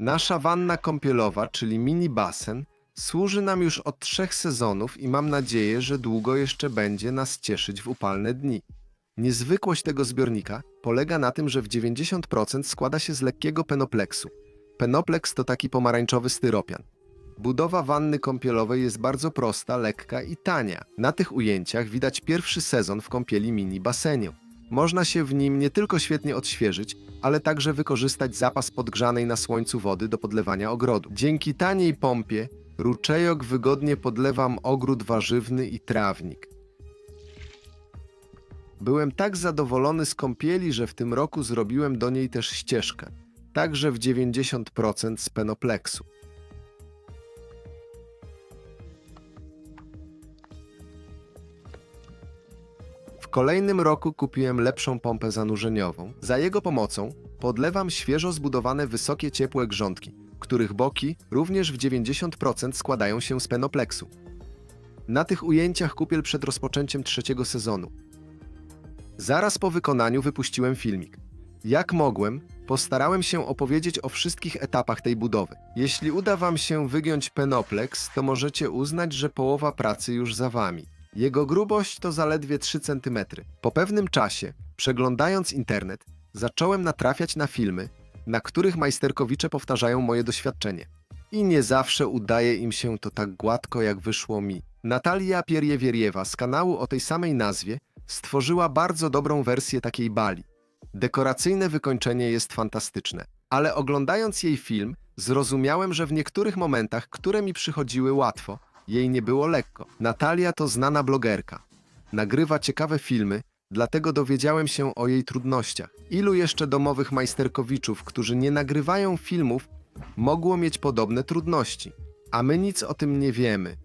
Nasza wanna kąpielowa, czyli mini basen, służy nam już od trzech sezonów i mam nadzieję, że długo jeszcze będzie nas cieszyć w upalne dni. Niezwykłość tego zbiornika polega na tym, że w 90% składa się z lekkiego penopleksu. Penoplex to taki pomarańczowy styropian. Budowa wanny kąpielowej jest bardzo prosta, lekka i tania. Na tych ujęciach widać pierwszy sezon w kąpieli mini baseniu. Można się w nim nie tylko świetnie odświeżyć, ale także wykorzystać zapas podgrzanej na słońcu wody do podlewania ogrodu. Dzięki taniej pompie Ruczejok wygodnie podlewam ogród warzywny i trawnik. Byłem tak zadowolony z kąpieli, że w tym roku zrobiłem do niej też ścieżkę, także w 90% z penopleksu. Kolejnym roku kupiłem lepszą pompę zanurzeniową. Za jego pomocą podlewam świeżo zbudowane wysokie ciepłe grządki, których boki również w 90% składają się z penopleksu. Na tych ujęciach kupiel przed rozpoczęciem trzeciego sezonu. Zaraz po wykonaniu wypuściłem filmik. Jak mogłem, postarałem się opowiedzieć o wszystkich etapach tej budowy. Jeśli uda Wam się wygiąć penoplex, to możecie uznać, że połowa pracy już za Wami. Jego grubość to zaledwie 3 cm. Po pewnym czasie, przeglądając internet, zacząłem natrafiać na filmy, na których majsterkowicze powtarzają moje doświadczenie. I nie zawsze udaje im się to tak gładko, jak wyszło mi. Natalia Pierjewieriewa z kanału o tej samej nazwie stworzyła bardzo dobrą wersję takiej bali. Dekoracyjne wykończenie jest fantastyczne, ale oglądając jej film, zrozumiałem, że w niektórych momentach, które mi przychodziły łatwo, jej nie było lekko. Natalia to znana blogerka. Nagrywa ciekawe filmy, dlatego dowiedziałem się o jej trudnościach. Ilu jeszcze domowych majsterkowiczów, którzy nie nagrywają filmów, mogło mieć podobne trudności? A my nic o tym nie wiemy.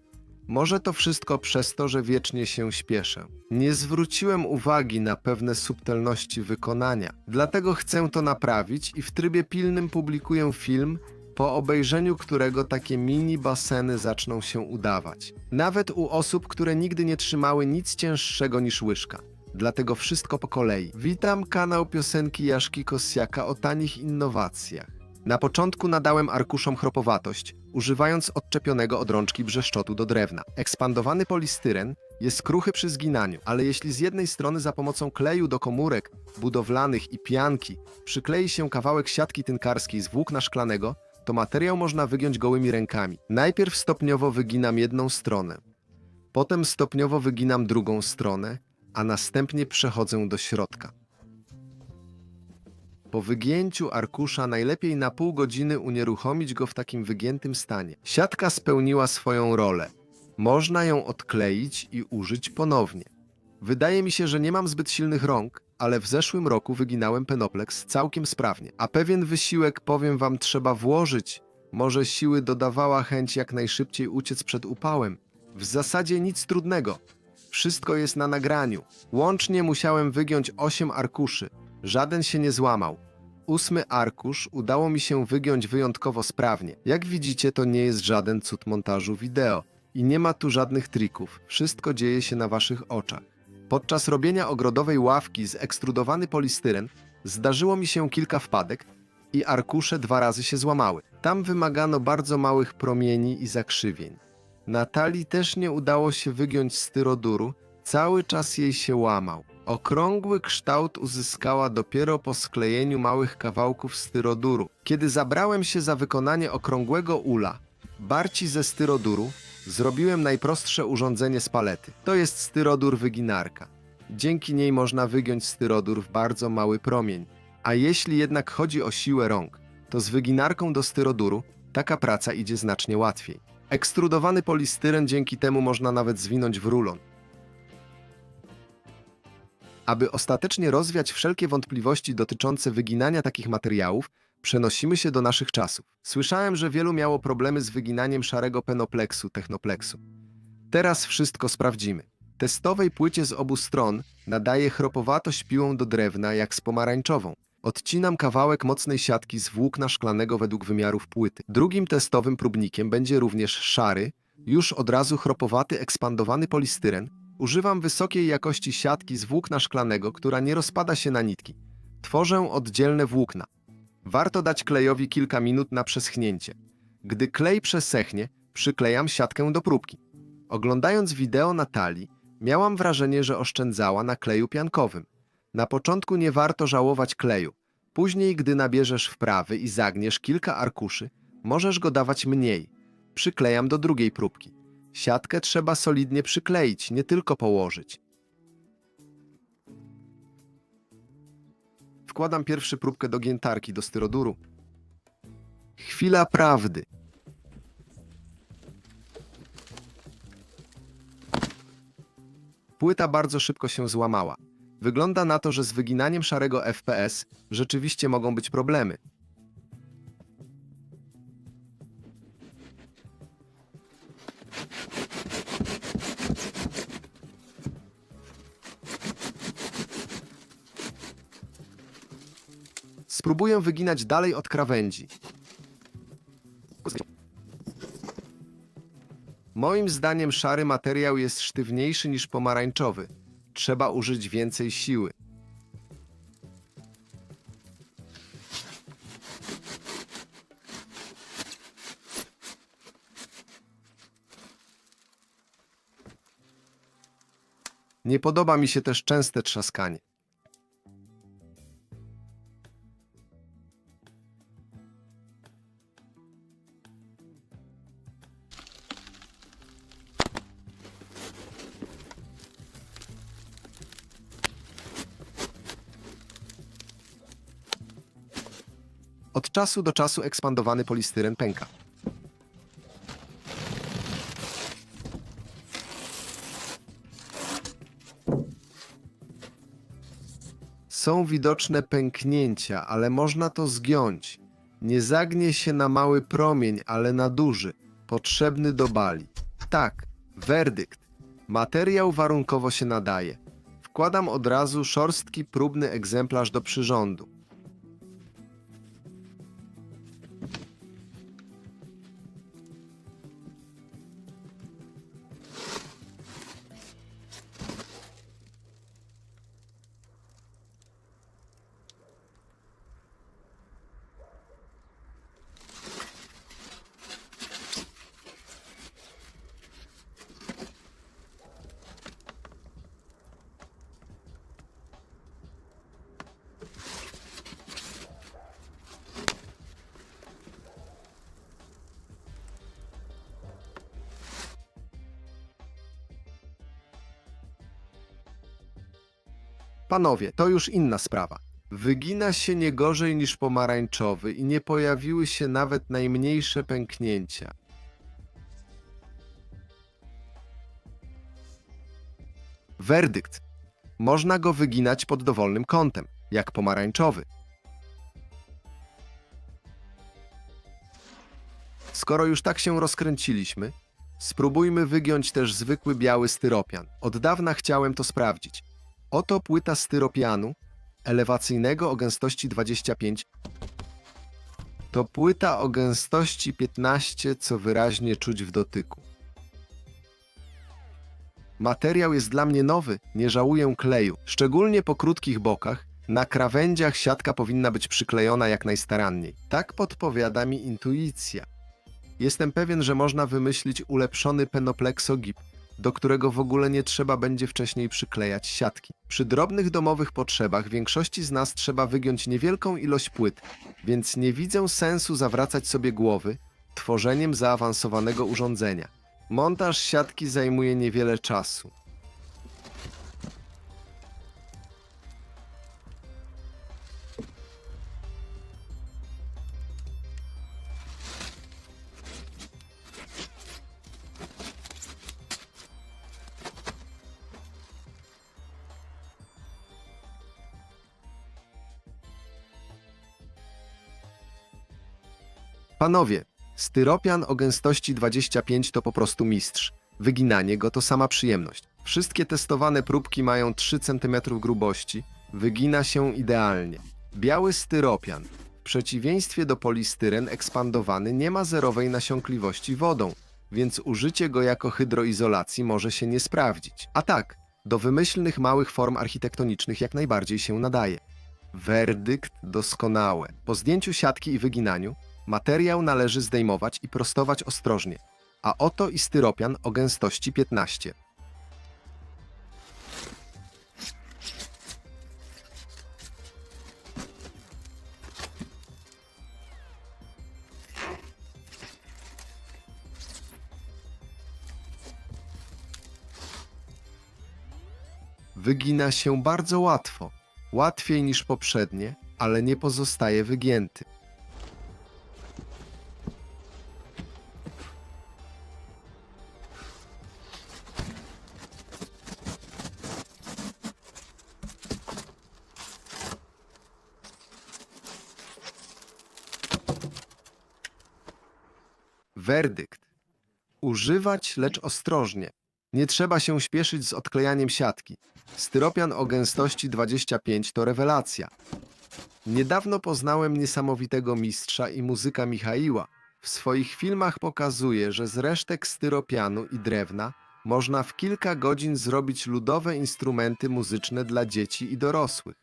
Może to wszystko przez to, że wiecznie się śpieszę. Nie zwróciłem uwagi na pewne subtelności wykonania, dlatego chcę to naprawić i w trybie pilnym publikuję film, po obejrzeniu którego takie mini baseny zaczną się udawać. Nawet u osób, które nigdy nie trzymały nic cięższego niż łyżka. Dlatego wszystko po kolei. Witam kanał piosenki Jaszki Kosiaka o tanich innowacjach. Na początku nadałem arkuszom chropowatość, używając odczepionego od rączki brzeszczotu do drewna. Ekspandowany polistyren jest kruchy przy zginaniu, ale jeśli z jednej strony za pomocą kleju do komórek budowlanych i pianki przyklei się kawałek siatki tynkarskiej z włókna szklanego, to materiał można wygiąć gołymi rękami. Najpierw stopniowo wyginam jedną stronę, potem stopniowo wyginam drugą stronę, a następnie przechodzę do środka. Po wygięciu arkusza najlepiej na pół godziny unieruchomić go w takim wygiętym stanie. Siatka spełniła swoją rolę. Można ją odkleić i użyć ponownie. Wydaje mi się, że nie mam zbyt silnych rąk, ale w zeszłym roku wyginałem penoplex całkiem sprawnie. A pewien wysiłek, powiem wam, trzeba włożyć. Może siły dodawała chęć jak najszybciej uciec przed upałem. W zasadzie nic trudnego. Wszystko jest na nagraniu. Łącznie musiałem wygiąć 8 arkuszy. Żaden się nie złamał. Ósmy arkusz udało mi się wygiąć wyjątkowo sprawnie. Jak widzicie, to nie jest żaden cud montażu wideo. I nie ma tu żadnych trików. Wszystko dzieje się na waszych oczach. Podczas robienia ogrodowej ławki z ekstrudowany polistyren zdarzyło mi się kilka wpadek i arkusze dwa razy się złamały. Tam wymagano bardzo małych promieni i zakrzywień. Natalii też nie udało się wygiąć styroduru, cały czas jej się łamał. Okrągły kształt uzyskała dopiero po sklejeniu małych kawałków styroduru. Kiedy zabrałem się za wykonanie okrągłego ula, barci ze styroduru, zrobiłem najprostsze urządzenie z palety. To jest styrodur wyginarka. Dzięki niej można wygiąć styrodur w bardzo mały promień. A jeśli jednak chodzi o siłę rąk, to z wyginarką do styroduru taka praca idzie znacznie łatwiej. Ekstrudowany polistyren dzięki temu można nawet zwinąć w rulon. Aby ostatecznie rozwiać wszelkie wątpliwości dotyczące wyginania takich materiałów, przenosimy się do naszych czasów. Słyszałem, że wielu miało problemy z wyginaniem szarego penopleksu, technopleksu. Teraz wszystko sprawdzimy. Testowej płycie z obu stron nadaję chropowatość piłą do drewna jak z pomarańczową. Odcinam kawałek mocnej siatki z włókna szklanego według wymiarów płyty. Drugim testowym próbnikiem będzie również szary, już od razu chropowaty ekspandowany polistyren. Używam wysokiej jakości siatki z włókna szklanego, która nie rozpada się na nitki. Tworzę oddzielne włókna. Warto dać klejowi kilka minut na przeschnięcie. Gdy klej przesechnie, przyklejam siatkę do próbki. Oglądając wideo Natalii, miałam wrażenie, że oszczędzała na kleju piankowym. Na początku nie warto żałować kleju. Później, gdy nabierzesz wprawy i zagniesz kilka arkuszy, możesz go dawać mniej. Przyklejam do drugiej próbki. Siatkę trzeba solidnie przykleić, nie tylko położyć. Wkładam pierwszy próbkę do giętarki, do styroduru. Chwila prawdy. Płyta bardzo szybko się złamała. Wygląda na to, że z wyginaniem szarego FPS rzeczywiście mogą być problemy. Spróbuję wyginać dalej od krawędzi. Moim zdaniem szary materiał jest sztywniejszy niż pomarańczowy. Trzeba użyć więcej siły. Nie podoba mi się też częste trzaskanie. Czasu do czasu ekspandowany polistyren pęka. Są widoczne pęknięcia, ale można to zgiąć. Nie zagnie się na mały promień, ale na duży, potrzebny do bali. Tak, werdykt. Materiał warunkowo się nadaje. Wkładam od razu szorstki próbny egzemplarz do przyrządu. Panowie, to już inna sprawa. Wygina się nie gorzej niż pomarańczowy i nie pojawiły się nawet najmniejsze pęknięcia. Werdykt. Można go wyginać pod dowolnym kątem, jak pomarańczowy. Skoro już tak się rozkręciliśmy, spróbujmy wygiąć też zwykły biały styropian. Od dawna chciałem to sprawdzić. Oto płyta styropianu elewacyjnego o gęstości 25. To płyta o gęstości 15, co wyraźnie czuć w dotyku. Materiał jest dla mnie nowy, nie żałuję kleju. Szczególnie po krótkich bokach, na krawędziach siatka powinna być przyklejona jak najstaranniej. Tak podpowiada mi intuicja. Jestem pewien, że można wymyślić ulepszony penoplexogip, do którego w ogóle nie trzeba będzie wcześniej przyklejać siatki. Przy drobnych domowych potrzebach większości z nas trzeba wygiąć niewielką ilość płyt, więc nie widzę sensu zawracać sobie głowy tworzeniem zaawansowanego urządzenia. Montaż siatki zajmuje niewiele czasu. Panowie, styropian o gęstości 25 to po prostu mistrz. Wyginanie go to sama przyjemność. Wszystkie testowane próbki mają 3 cm grubości. Wygina się idealnie. Biały styropian, w przeciwieństwie do polistyren ekspandowany, nie ma zerowej nasiąkliwości wodą, więc użycie go jako hydroizolacji może się nie sprawdzić. A tak, do wymyślnych małych form architektonicznych jak najbardziej się nadaje. Werdykt doskonałe. Po zdjęciu siatki i wyginaniu materiał należy zdejmować i prostować ostrożnie, a oto i styropian o gęstości 15. Wygina się bardzo łatwo, łatwiej niż poprzednie, ale nie pozostaje wygięty. Używać, lecz ostrożnie. Nie trzeba się śpieszyć z odklejaniem siatki. Styropian o gęstości 25 to rewelacja. Niedawno poznałem niesamowitego mistrza i muzyka Michaiła. W swoich filmach pokazuje, że z resztek styropianu i drewna można w kilka godzin zrobić ludowe instrumenty muzyczne dla dzieci i dorosłych.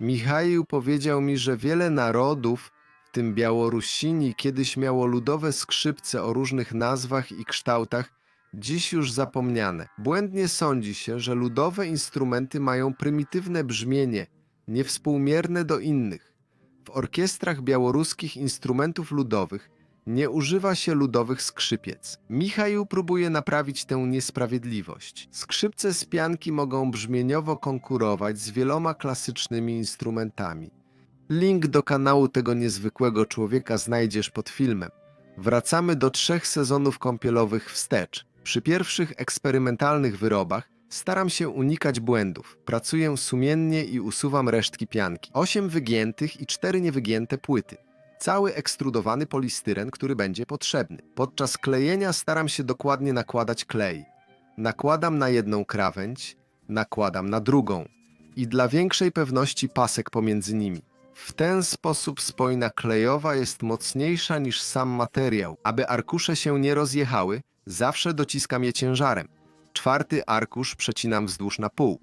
Michaił powiedział mi, że wiele narodów, w tym Białorusini, kiedyś miało ludowe skrzypce o różnych nazwach i kształtach, dziś już zapomniane. Błędnie sądzi się, że ludowe instrumenty mają prymitywne brzmienie, niewspółmierne do innych. W orkiestrach białoruskich instrumentów ludowych nie używa się ludowych skrzypiec. Michał próbuje naprawić tę niesprawiedliwość. Skrzypce z pianki mogą brzmieniowo konkurować z wieloma klasycznymi instrumentami. Link do kanału tego niezwykłego człowieka znajdziesz pod filmem. Wracamy do trzech sezonów kąpielowych wstecz. Przy pierwszych eksperymentalnych wyrobach staram się unikać błędów. Pracuję sumiennie i usuwam resztki pianki. Osiem wygiętych i cztery niewygięte płyty. Cały ekstrudowany polistyren, który będzie potrzebny. Podczas klejenia staram się dokładnie nakładać klej. Nakładam na jedną krawędź, nakładam na drugą i dla większej pewności pasek pomiędzy nimi. W ten sposób spojna klejowa jest mocniejsza niż sam materiał. Aby arkusze się nie rozjechały, zawsze dociskam je ciężarem. Czwarty arkusz przecinam wzdłuż na pół.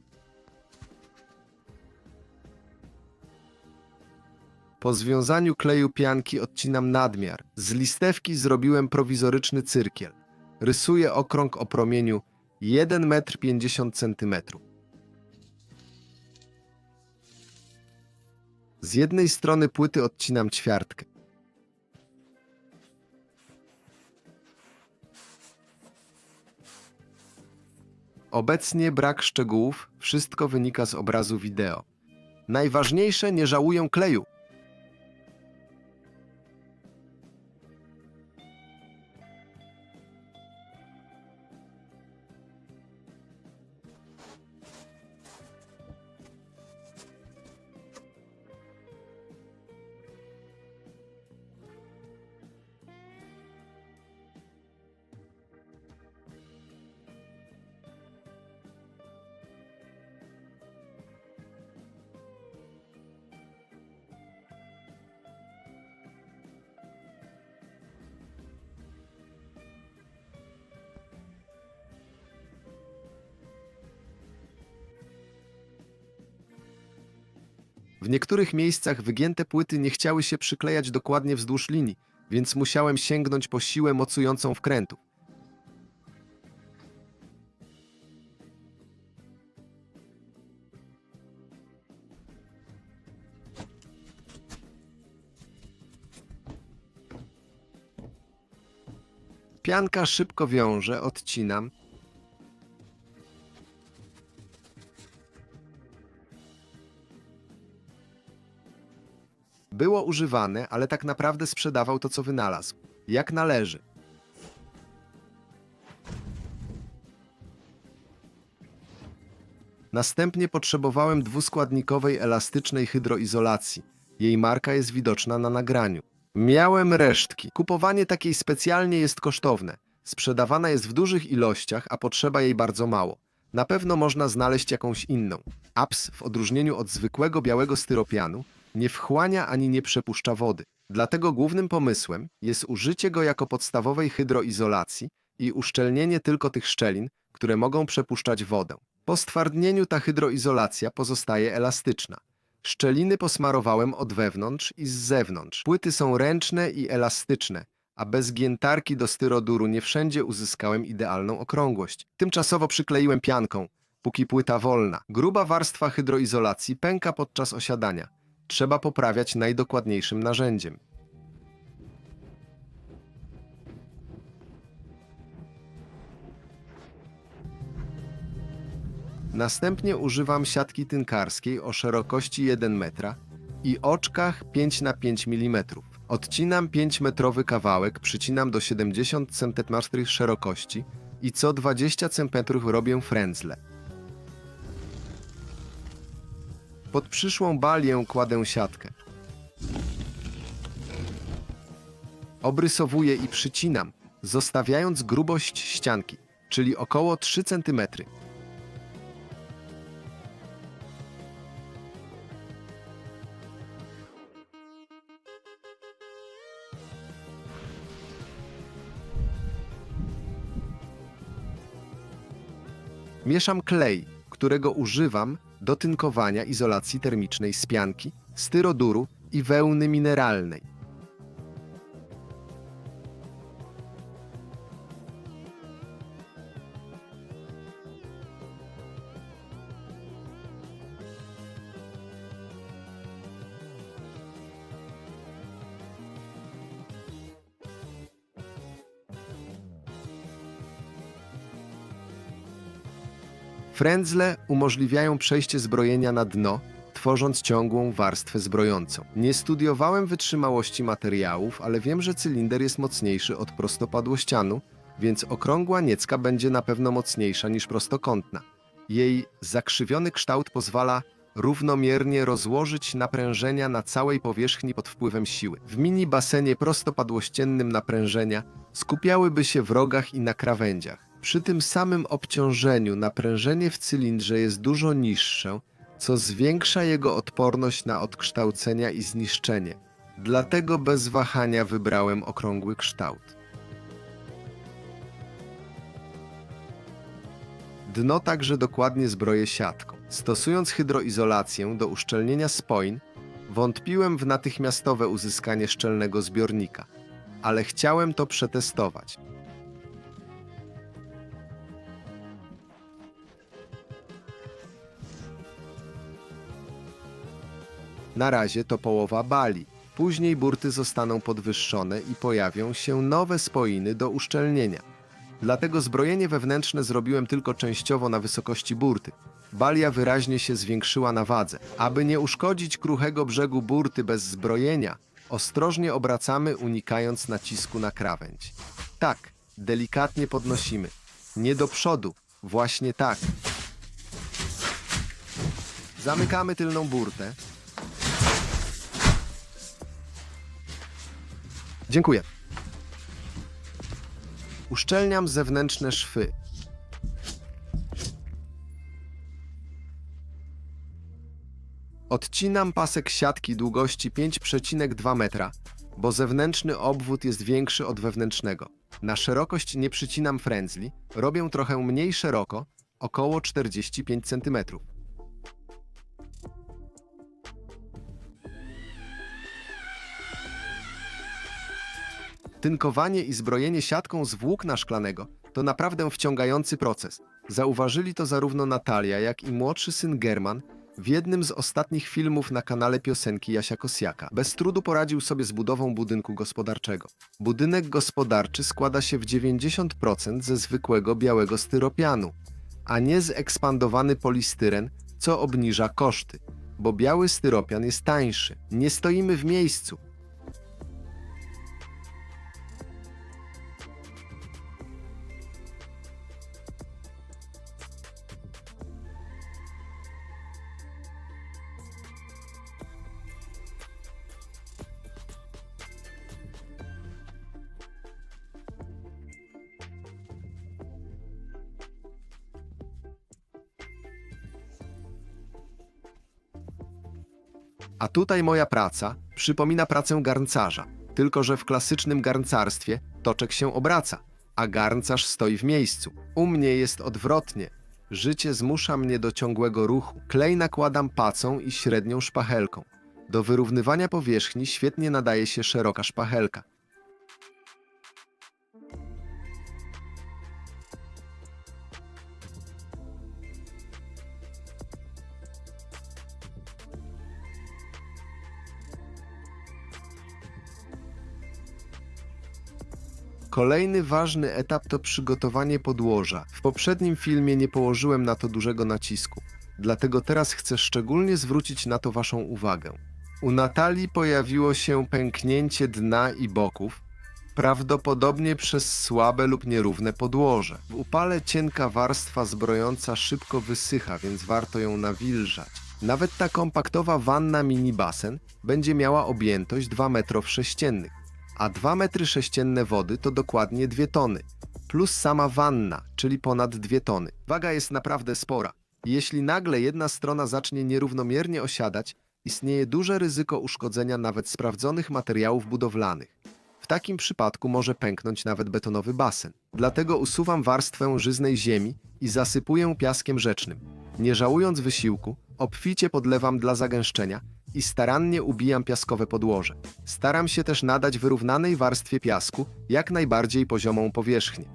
Po związaniu kleju pianki odcinam nadmiar. Z listewki zrobiłem prowizoryczny cyrkiel. Rysuję okrąg o promieniu 1,50 m. Z jednej strony płyty odcinam ćwiartkę. Obecnie brak szczegółów, wszystko wynika z obrazu wideo. Najważniejsze, nie żałuję kleju. W niektórych miejscach wygięte płyty nie chciały się przyklejać dokładnie wzdłuż linii, więc musiałem sięgnąć po siłę mocującą wkrętów. Pianka szybko wiąże, odcinam. Używane, ale tak naprawdę sprzedawał to, co wynalazł. Jak należy. Następnie potrzebowałem dwuskładnikowej elastycznej hydroizolacji. Jej marka jest widoczna na nagraniu. Miałem resztki. Kupowanie takiej specjalnie jest kosztowne. Sprzedawana jest w dużych ilościach, a potrzeba jej bardzo mało. Na pewno można znaleźć jakąś inną. Aps, w odróżnieniu od zwykłego białego styropianu, nie wchłania ani nie przepuszcza wody. Dlatego głównym pomysłem jest użycie go jako podstawowej hydroizolacji i uszczelnienie tylko tych szczelin, które mogą przepuszczać wodę. Po stwardnieniu ta hydroizolacja pozostaje elastyczna. Szczeliny posmarowałem od wewnątrz i z zewnątrz. Płyty są ręczne i elastyczne, a bez giętarki do styroduru nie wszędzie uzyskałem idealną okrągłość. Tymczasowo przykleiłem pianką, póki płyta wolna. Gruba warstwa hydroizolacji pęka podczas osiadania. Trzeba poprawiać najdokładniejszym narzędziem. Następnie używam siatki tynkarskiej o szerokości 1 metra i oczkach 5 na 5 mm. Odcinam 5-metrowy kawałek, przycinam do 70 cm szerokości i co 20 cm robię frędzle. Pod przyszłą balię kładę siatkę. Obrysowuję i przycinam, zostawiając grubość ścianki, czyli około 3 cm. Mieszam klej, którego używam do tynkowania izolacji termicznej z pianki, styroduru i wełny mineralnej. Frędzle umożliwiają przejście zbrojenia na dno, tworząc ciągłą warstwę zbrojącą. Nie studiowałem wytrzymałości materiałów, ale wiem, że cylinder jest mocniejszy od prostopadłościanu, więc okrągła niecka będzie na pewno mocniejsza niż prostokątna. Jej zakrzywiony kształt pozwala równomiernie rozłożyć naprężenia na całej powierzchni pod wpływem siły. W mini basenie prostopadłościennym naprężenia skupiałyby się w rogach i na krawędziach. Przy tym samym obciążeniu naprężenie w cylindrze jest dużo niższe, co zwiększa jego odporność na odkształcenia i zniszczenie. Dlatego bez wahania wybrałem okrągły kształt. Dno także dokładnie zbroję siatką. Stosując hydroizolację do uszczelnienia spoin, wątpiłem w natychmiastowe uzyskanie szczelnego zbiornika, ale chciałem to przetestować. Na razie to połowa bali. Później burty zostaną podwyższone i pojawią się nowe spoiny do uszczelnienia. Dlatego zbrojenie wewnętrzne zrobiłem tylko częściowo na wysokości burty. Balia wyraźnie się zwiększyła na wadze. Aby nie uszkodzić kruchego brzegu burty bez zbrojenia, ostrożnie obracamy, unikając nacisku na krawędź. Tak, delikatnie podnosimy. Nie do przodu, właśnie tak. Zamykamy tylną burtę, Dziękuję. Uszczelniam zewnętrzne szwy. Odcinam pasek siatki długości 5,2 metra, bo zewnętrzny obwód jest większy od wewnętrznego. Na szerokość nie przycinam frędzli, robię trochę mniej szeroko, około 45 cm. Tynkowanie i zbrojenie siatką z włókna szklanego to naprawdę wciągający proces. Zauważyli to zarówno Natalia, jak i młodszy syn German w jednym z ostatnich filmów na kanale piosenki Jasia Kosiaka. Bez trudu poradził sobie z budową budynku gospodarczego. Budynek gospodarczy składa się w 90% ze zwykłego białego styropianu, a nie zekspandowany polistyren, co obniża koszty, bo biały styropian jest tańszy. Nie stoimy w miejscu. A tutaj moja praca przypomina pracę garncarza, tylko że w klasycznym garncarstwie toczek się obraca, a garncarz stoi w miejscu. U mnie jest odwrotnie. Życie zmusza mnie do ciągłego ruchu. Klej nakładam pacą i średnią szpachelką. Do wyrównywania powierzchni świetnie nadaje się szeroka szpachelka. Kolejny ważny etap to przygotowanie podłoża. W poprzednim filmie nie położyłem na to dużego nacisku, dlatego teraz chcę szczególnie zwrócić na to Waszą uwagę. U Natalii pojawiło się pęknięcie dna i boków, prawdopodobnie przez słabe lub nierówne podłoże. W upale cienka warstwa zbrojąca szybko wysycha, więc warto ją nawilżać. Nawet ta kompaktowa wanna mini basen będzie miała objętość 2 metrów sześciennych a 2 metry sześcienne wody to dokładnie 2 tony, plus sama wanna, czyli ponad 2 tony. Waga jest naprawdę spora. Jeśli nagle jedna strona zacznie nierównomiernie osiadać, istnieje duże ryzyko uszkodzenia nawet sprawdzonych materiałów budowlanych. W takim przypadku może pęknąć nawet betonowy basen. Dlatego usuwam warstwę żyznej ziemi i zasypuję piaskiem rzecznym. Nie żałując wysiłku, obficie podlewam dla zagęszczenia i starannie ubijam piaskowe podłoże. Staram się też nadać wyrównanej warstwie piasku jak najbardziej poziomą powierzchnię.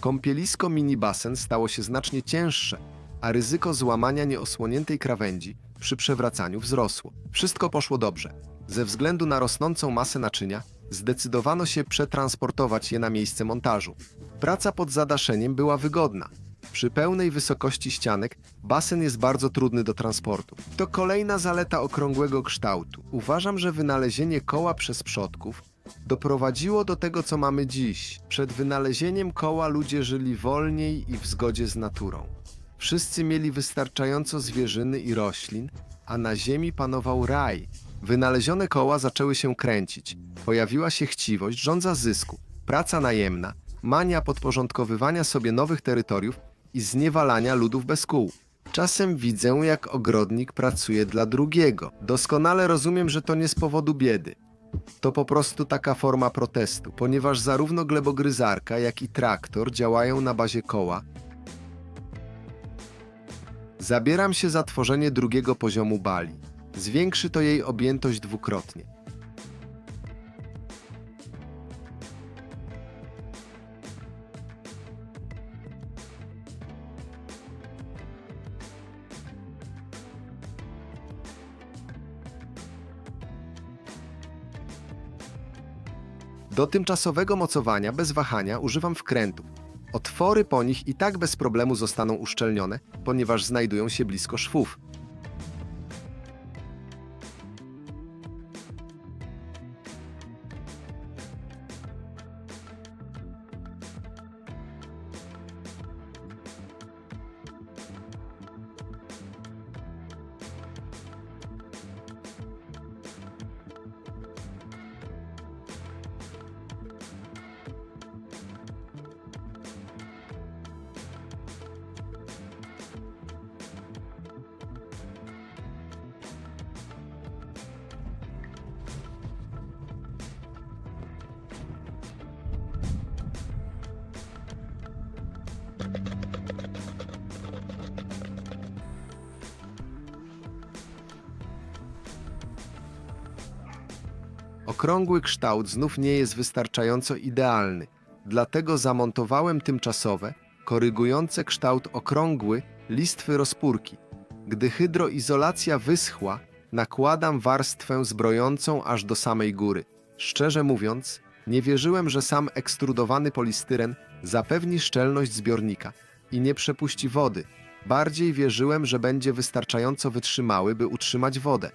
Kąpielisko mini basen stało się znacznie cięższe, a ryzyko złamania nieosłoniętej krawędzi przy przewracaniu wzrosło. Wszystko poszło dobrze. Ze względu na rosnącą masę naczynia, zdecydowano się przetransportować je na miejsce montażu. Praca pod zadaszeniem była wygodna. Przy pełnej wysokości ścianek basen jest bardzo trudny do transportu. To kolejna zaleta okrągłego kształtu. Uważam, że wynalezienie koła przez przodków doprowadziło do tego, co mamy dziś. Przed wynalezieniem koła ludzie żyli wolniej i w zgodzie z naturą. Wszyscy mieli wystarczająco zwierzyny i roślin, a na ziemi panował raj. Wynalezione koła zaczęły się kręcić. Pojawiła się chciwość, żądza zysku, praca najemna, mania podporządkowywania sobie nowych terytoriów i zniewalania ludów bez kół. Czasem widzę, jak ogrodnik pracuje dla drugiego. Doskonale rozumiem, że to nie z powodu biedy. To po prostu taka forma protestu, ponieważ zarówno glebogryzarka, jak i traktor działają na bazie koła. Zabieram się za tworzenie drugiego poziomu bali. Zwiększy to jej objętość dwukrotnie. Do tymczasowego mocowania bez wahania używam wkrętów. Otwory po nich i tak bez problemu zostaną uszczelnione, ponieważ znajdują się blisko szwów. Okrągły kształt znów nie jest wystarczająco idealny, dlatego zamontowałem tymczasowe, korygujące kształt okrągły listwy rozpórki. Gdy hydroizolacja wyschła, nakładam warstwę zbrojącą aż do samej góry. Szczerze mówiąc, nie wierzyłem, że sam ekstrudowany polistyren zapewni szczelność zbiornika i nie przepuści wody. Bardziej wierzyłem, że będzie wystarczająco wytrzymały, by utrzymać wodę.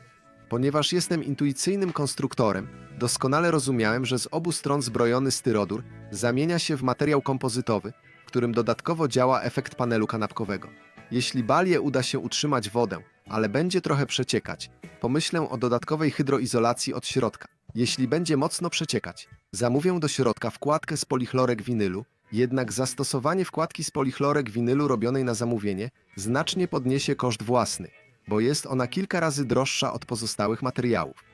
Ponieważ jestem intuicyjnym konstruktorem, doskonale rozumiałem, że z obu stron zbrojony styrodur zamienia się w materiał kompozytowy, w którym dodatkowo działa efekt panelu kanapkowego. Jeśli balię uda się utrzymać wodę, ale będzie trochę przeciekać, pomyślę o dodatkowej hydroizolacji od środka. Jeśli będzie mocno przeciekać, zamówię do środka wkładkę z polichlorek winylu, jednak zastosowanie wkładki z polichlorek winylu robionej na zamówienie znacznie podniesie koszt własny, bo jest ona kilka razy droższa od pozostałych materiałów.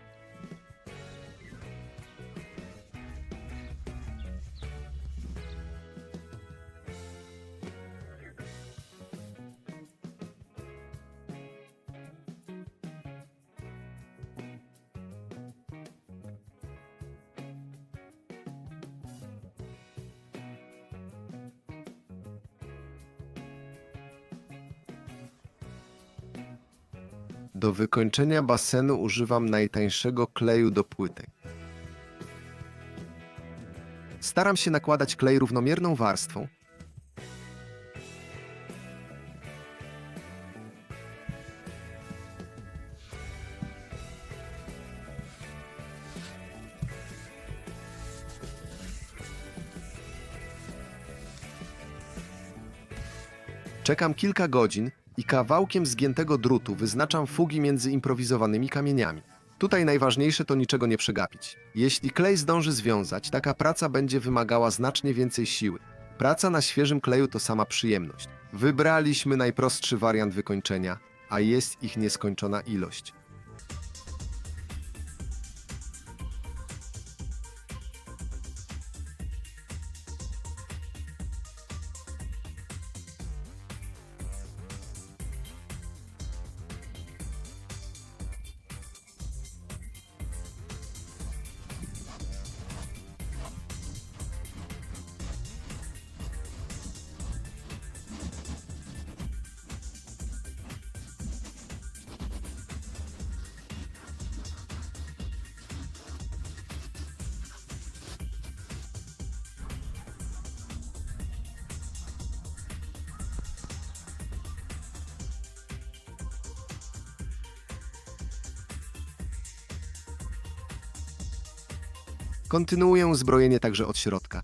Do wykończenia basenu używam najtańszego kleju do płytek. Staram się nakładać klej równomierną warstwą. Czekam kilka godzin i kawałkiem zgiętego drutu wyznaczam fugi między improwizowanymi kamieniami. Tutaj najważniejsze to niczego nie przegapić. Jeśli klej zdąży związać, taka praca będzie wymagała znacznie więcej siły. Praca na świeżym kleju to sama przyjemność. Wybraliśmy najprostszy wariant wykończenia, a jest ich nieskończona ilość. Kontynuuję zbrojenie także od środka.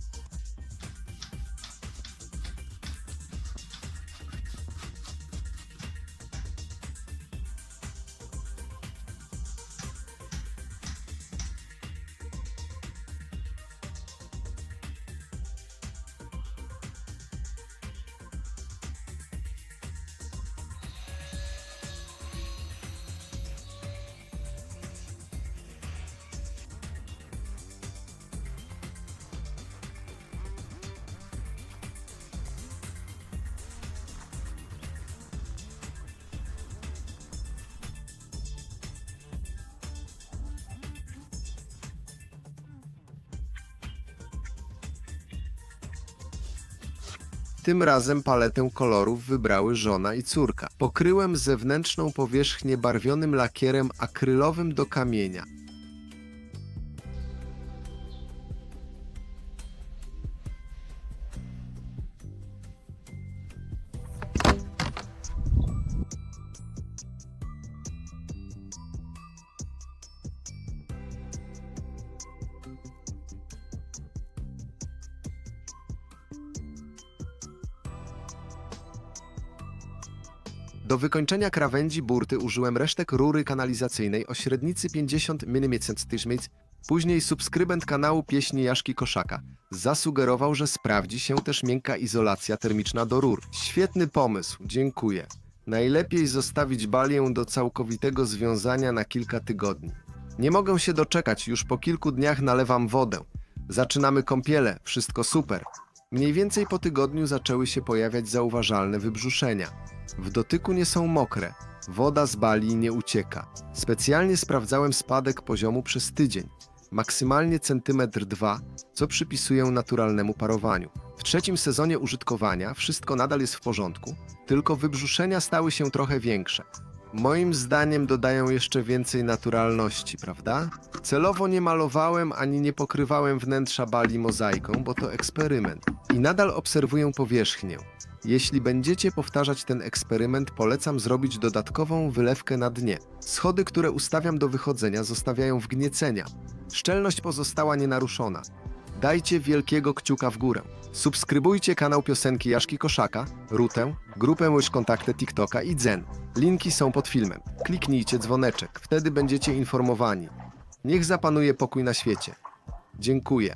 Tym razem paletę kolorów wybrały żona i córka. Pokryłem zewnętrzną powierzchnię barwionym lakierem akrylowym do kamienia. Wykończenia krawędzi burty użyłem resztek rury kanalizacyjnej o średnicy 50 mm. Później subskrybent kanału Pieśni Jaszki Koszaka zasugerował, że sprawdzi się też miękka izolacja termiczna do rur. Świetny pomysł, dziękuję. Najlepiej zostawić balię do całkowitego związania na kilka tygodni. Nie mogę się doczekać, już po kilku dniach nalewam wodę. Zaczynamy kąpiele, wszystko super. Mniej więcej po tygodniu zaczęły się pojawiać zauważalne wybrzuszenia. W dotyku nie są mokre, woda z bali nie ucieka. Specjalnie sprawdzałem spadek poziomu przez tydzień, maksymalnie centymetr dwa, co przypisuję naturalnemu parowaniu. W trzecim sezonie użytkowania wszystko nadal jest w porządku, tylko wybrzuszenia stały się trochę większe. Moim zdaniem dodają jeszcze więcej naturalności, prawda? Celowo nie malowałem ani nie pokrywałem wnętrza bali mozaiką, bo to eksperyment. I nadal obserwuję powierzchnię. Jeśli będziecie powtarzać ten eksperyment, polecam zrobić dodatkową wylewkę na dnie. Schody, które ustawiam do wychodzenia, zostawiają wgniecenia. Szczelność pozostała nienaruszona. Dajcie wielkiego kciuka w górę. Subskrybujcie kanał piosenki Jaszki Koszaka, Rutę, grupę Łyż Kontaktę TikToka i Zen. Linki są pod filmem. Kliknijcie dzwoneczek, wtedy będziecie informowani. Niech zapanuje pokój na świecie. Dziękuję.